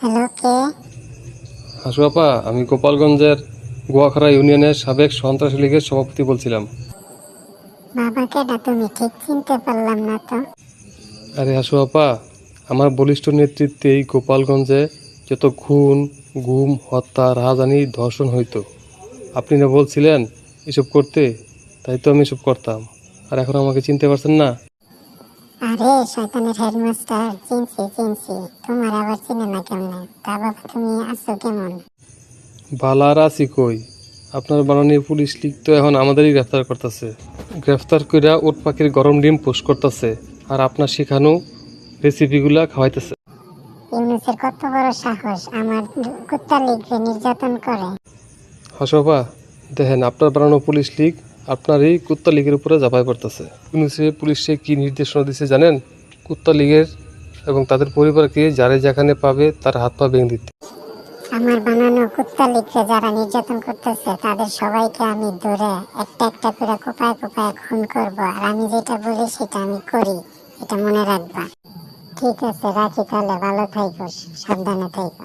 Hello কে? হাসু আপা আমি গোপালগঞ্জের গোয়াখরা ইউনিয়নের সাবেক সন্ত্রাসী লীগের সভাপতি বলছিলাম। বাবাকে না তুমি ঠিক চিনতে পারলাম না তো। আরে হাসু আপা আমার বলিষ্ঠ নেতৃত্বে এই গোপালগঞ্জে যত খুন গুম হত্যা রাহাজানি ধর্ষণ হইতো। আপনি না বলছিলেন এসব করতে তাই তো আমি এসব করতাম। আর এখন আমাকে চিনতে পারছেন না? আরে শয়তানের হেডমাস্টার চিনছি চিনছি। তোমার আবার চিনে না কেমনে? তা বাবা তুমি আছো কেমন? বালার আছি কই? আপনার বানানি পুলিশ লীগ তো এখন আমাদেরই গ্রেফতার করতেছে। গ্রেফতার কইরা ওট পাখির গরম ডিম পোস্ট করতেছে আর আপনার শিখানো রেসিপিগুলা খাওয়াইতেছে। ইউনুসের কত বড় সাহস আমার কুত্তা লিখবে নির্যাতন করে। হাসপা দেখেন আপনার বানানো পুলিশ লীগ আপনার এই কুত্তা লীগের উপরে জাপাই পড়তেছে। ইউনুসে পুলিশে কি নির্দেশনা দিছে জানেন? কুত্তা লীগের এবং তাদের পরিবারকে যারে যেখানে পাবে তার হাত পা ভেঙে দিতে। আমার বানানো কুত্তা লিখবে যারা নির্যাতন করতেছে, তাদের সবাইকে আমি ধরে একটা একটা করে কোপায় কোপায় খুন করব। আর আমি যেটা বলি সেটা আমি করি, এটা মনে রাখবা। ঠিক আছে, রাখি তাহলে, ভালো থাইকো, সাবধানে থাইকো।